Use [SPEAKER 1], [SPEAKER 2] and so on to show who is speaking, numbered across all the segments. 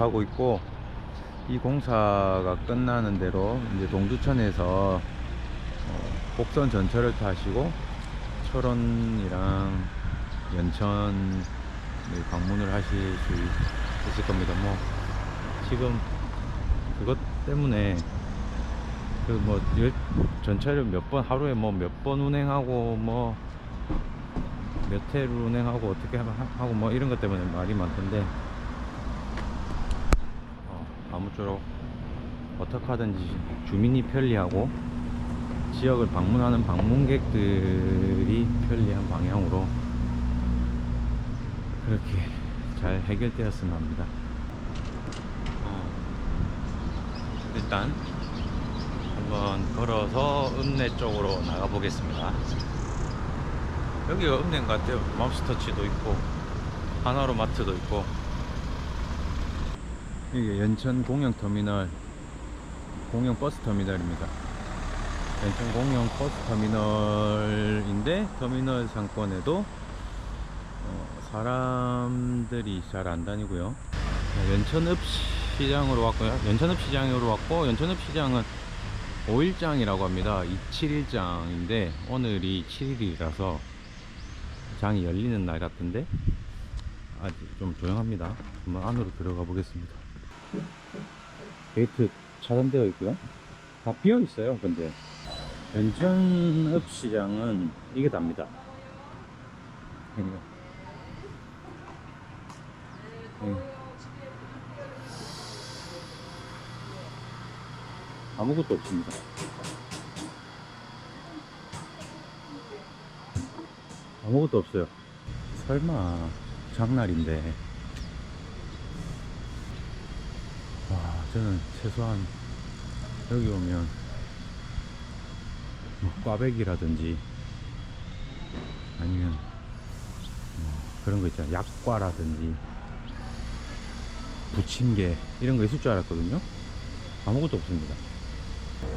[SPEAKER 1] 하고 있고 이 공사가 끝나는 대로 이제 동두천에서 어, 복선 전철을 타시고 철원이랑 연천 방문을 하실 수 있- 있을 겁니다. 뭐 지금 그것 때문에 그 뭐 전철을 몇번 하루에 뭐 몇 번 운행하고 뭐 몇 회를 운행하고 어떻게 하- 하고 뭐 이런 것 때문에 말이 많던데 어, 아무쪼록 어떻게 하든지 주민이 편리하고 지역을 방문하는 방문객들이 편리한 방향으로 그렇게 잘 해결되었으면 합니다. 어, 일단 한번 걸어서 읍내 쪽으로 나가 보겠습니다. 여기가 읍내인 것 같아요. 맘스터치도 있고 하나로 마트도 있고 이게 연천 공영 터미널 공영 버스 터미널입니다. 연천 공영 버스 터미널인데 터미널 상권에도 어, 사람들이 잘 안 다니고요. 연천읍 시장으로 왔고요. 연천읍 시장으로 왔고 연천읍 시장은 5일장이라고 합니다. 27일장인데 오늘이 7일이라서 장이 열리는 날 같은데 아직 좀 조용합니다. 한번 안으로 들어가 보겠습니다. 게이트 차단되어 있고요. 다 비어 있어요. 근데 연천읍 시장은 이게 답니다. 이거. 예. 아무것도 없습니다. 아무것도 없어요. 설마 장날인데. 저는 최소한 여기 오면 뭐 꽈배기라든지 아니면 뭐 그런 거 있잖아요. 약과라든지 부침개 이런 거 있을 줄 알았거든요. 아무것도 없습니다.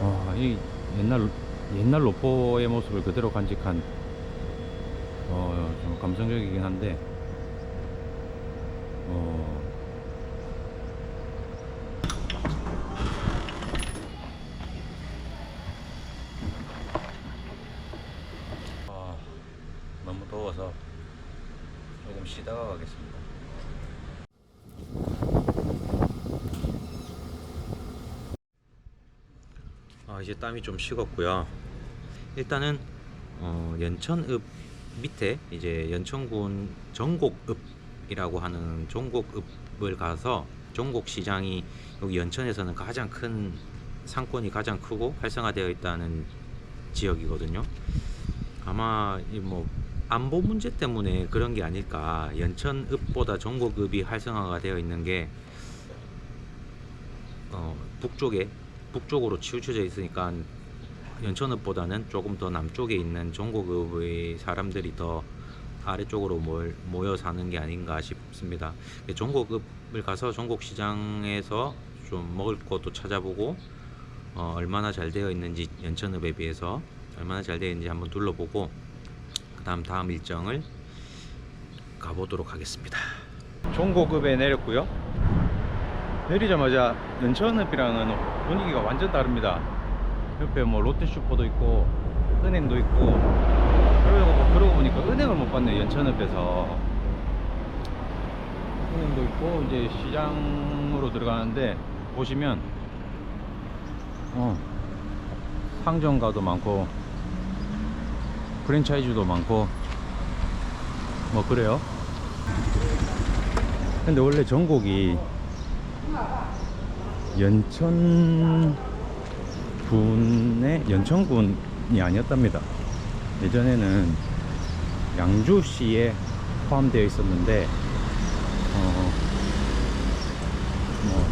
[SPEAKER 1] 와, 이 옛날 옛날 로포의 모습을 그대로 간직한 어, 좀 감성적이긴 한데 어, 아, 너무 더워서 조금 쉬다가 가겠습니다. 아, 이제 땀이 좀 식었고요. 일단은 어, 연천읍 밑에 이제 연천군 전곡읍이라고 하는 전곡읍을 가서 전곡시장이 여기 연천에서는 가장 큰 상권이 가장 크고 활성화되어 있다는 지역이거든요. 아마 이뭐 안보 문제 때문에 그런 게 아닐까. 연천읍보다 전곡읍이 활성화가 되어 있는 게 어, 북쪽에 북쪽으로 치우쳐져 있으니까 연천읍보다는 조금 더 남쪽에 있는 종고급의 사람들이 더 아래쪽으로 몰- 모여 사는 게 아닌가 싶습니다. 종고급을 가서 종곡시장에서 좀 먹을 것도 찾아보고 어, 얼마나 잘 되어 있는지 연천읍에 비해서 얼마나 잘 되어 있는지 한번 둘러보고 그 다음 다음 일정을 가보도록 하겠습니다. 종고급에 내렸고요. 내리자마자 연천읍이랑은 분위기가 완전 다릅니다. 옆에 뭐 롯데슈퍼도 있고 은행도 있고 그러고 그러고 보니까 은행을 못 봤네 연천읍에서 은행도 있고 이제 시장으로 들어가는데 보시면 어 상점가도 많고 프랜차이즈도 많고 뭐 그래요. 근데 원래 전곡이 연천 군의 연천군이 아니었답니다. 예전에는 양주시에 포함되어 있었는데, 어, 뭐,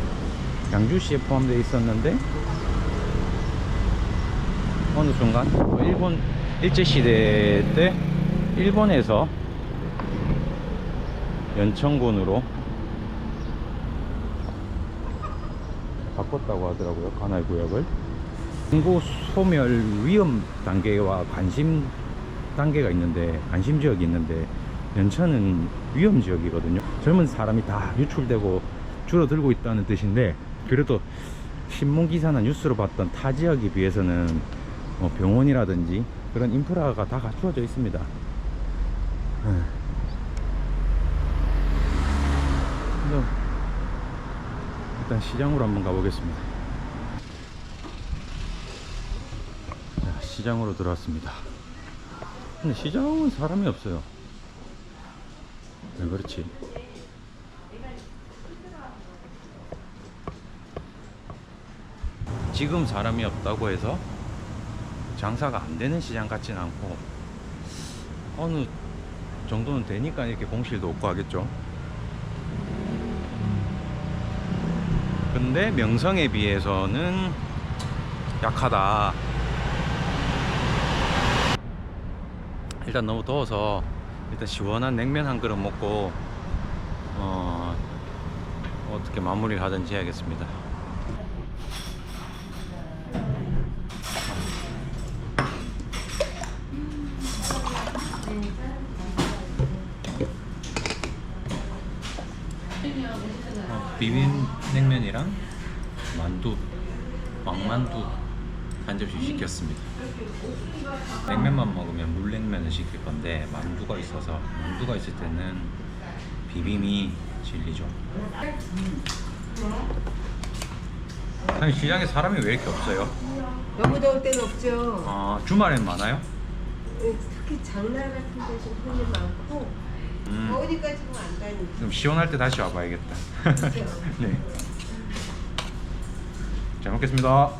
[SPEAKER 1] 양주시에 포함되어 있었는데, 어느 순간, 뭐 일본, 일제시대 때, 일본에서 연천군으로 바꿨다고 하더라고요, 관할 구역을. 인구 소멸 위험 단계와 관심 단계가 있는데 관심 지역이 있는데 연천은 위험 지역이거든요. 젊은 사람이 다 유출되고 줄어들고 있다는 뜻인데 그래도 신문 기사나 뉴스로 봤던 타 지역에 비해서는 뭐 병원이라든지 그런 인프라가 다 갖추어져 있습니다. 예. 그래서 일단 시장으로 한번 가보겠습니다. 자, 시장으로 들어왔습니다. 근데 시장은 사람이 없어요. 왜 그렇지? 지금 사람이 없다고 해서 장사가 안 되는 시장 같지는 않고 어느 정도는 되니까 이렇게 공실도 없고 하겠죠. 근데 명성에 비해서는 약하다. 일단 너무 더워서 일단 시원한 냉면 한 그릇 먹고 어 어떻게 마무리를 하든지 해야겠습니다. 비빔 냉면이랑 만두, 왕만두 한 접시 시켰습니다. 냉면만 먹으면 물냉면을 시킬 건데 만두가 있어서 만두가 있을 때는 비빔이 진리죠. 아니 시장에 사람이 왜 이렇게 없어요?
[SPEAKER 2] 너무 더울 때는 없죠.
[SPEAKER 1] 아 주말엔 많아요?
[SPEAKER 2] 특히 장날 같은 데서 손님 많고
[SPEAKER 1] 음,
[SPEAKER 2] 어디까지 보면 안 다니죠.
[SPEAKER 1] 좀 시원할 때 다시 와봐야겠다.
[SPEAKER 2] 그렇죠.
[SPEAKER 1] 네. 잘 먹겠습니다.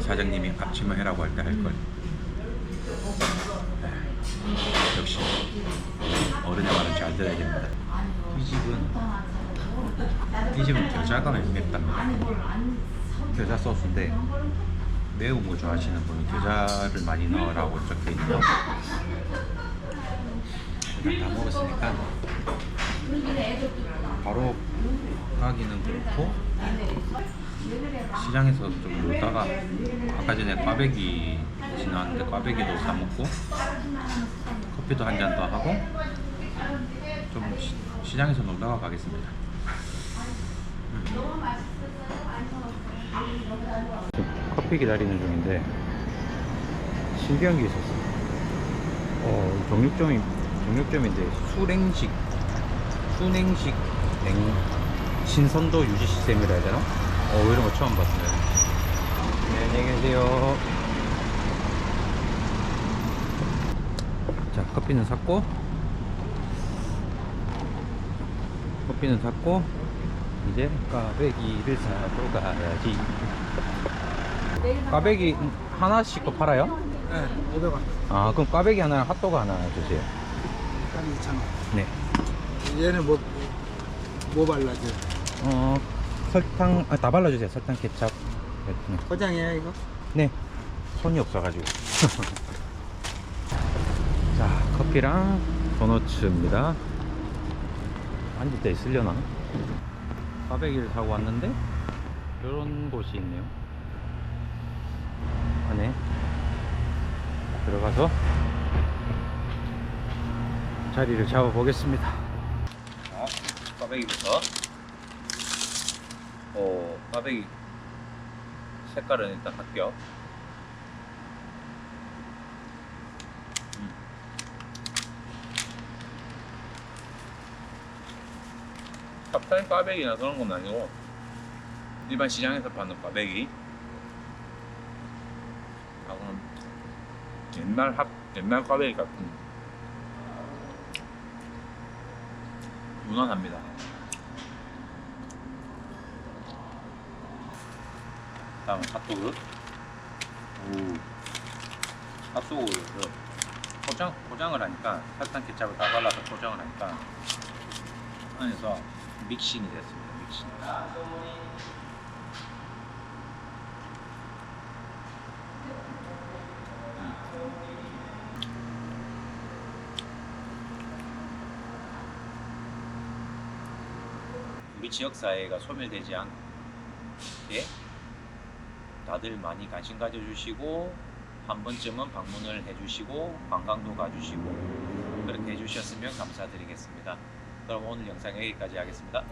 [SPEAKER 1] 사장님이 앞치마 해라고 할 때 할 걸. 역시 됩니다. 이 집은 이 집은 겨자가 맵답니다. 겨자 소스인데 매운 거 좋아하시는 분은 겨자를 많이 넣으라고 적혀 있네요. 일단 다 먹었으니까 바로 가기는 그렇고 시장에서 좀 놀다가 아까 전에 꽈배기 지나왔는데 꽈배기도 사 먹고 커피도 한 잔 더 하고 좀 시, 시장에서 놀다가 가겠습니다. 커피 기다리는 중인데 신기한 게 있었어요. 어, 정육점이 정육점인데 수냉식 수냉식 냉 신선도 유지 시스템이라 해야 되나? 어 이런 거 처음 봤어요. 네, 안녕히 계세요. 자 커피는 샀고 커피는 샀고 이제 꽈배기를 사러 가야지. 꽈배기 하나씩 더 팔아요?
[SPEAKER 3] 네, 500원.
[SPEAKER 1] 아 그럼 꽈배기 하나 핫도그 하나 주세요.
[SPEAKER 3] 딱 2,000원.
[SPEAKER 1] 네.
[SPEAKER 3] 얘는 뭐, 뭐 발라줘요?
[SPEAKER 1] 어 설탕 아, 다 발라주세요. 설탕 케찹. 네.
[SPEAKER 3] 포장이에요, 이거?
[SPEAKER 1] 네. 손이 없어가지고. 자, 커피랑 도너츠입니다. 앉을 때 있으려나? 꽈배기를 사고 왔는데, 이런 곳이 있네요. 안에 들어가서 자리를 잡아 보겠습니다. 자, 꽈배기부터. 오, 꽈배기 색깔은 일단 합격. 갑자기 꽈배기나 그런 건 아니고 일반 시장에서 파는 꽈배기 하고는 옛날 합 옛날 꽈배기 같은 무난합니다. 다음은 핫도그. 오. 핫도그를 포장, 포장을 하니까 설탕 케찹을 다 발라서 포장을 하니까 안에서 믹싱이 됐습니다. 믹싱. 음. 우리 지역 사회가 소멸되지 않게 다들 많이 관심 가져주시고 한 번쯤은 방문을 해주시고 관광도 가주시고 그렇게 해주셨으면 감사드리겠습니다. 그럼 오늘 영상 여기까지 하겠습니다.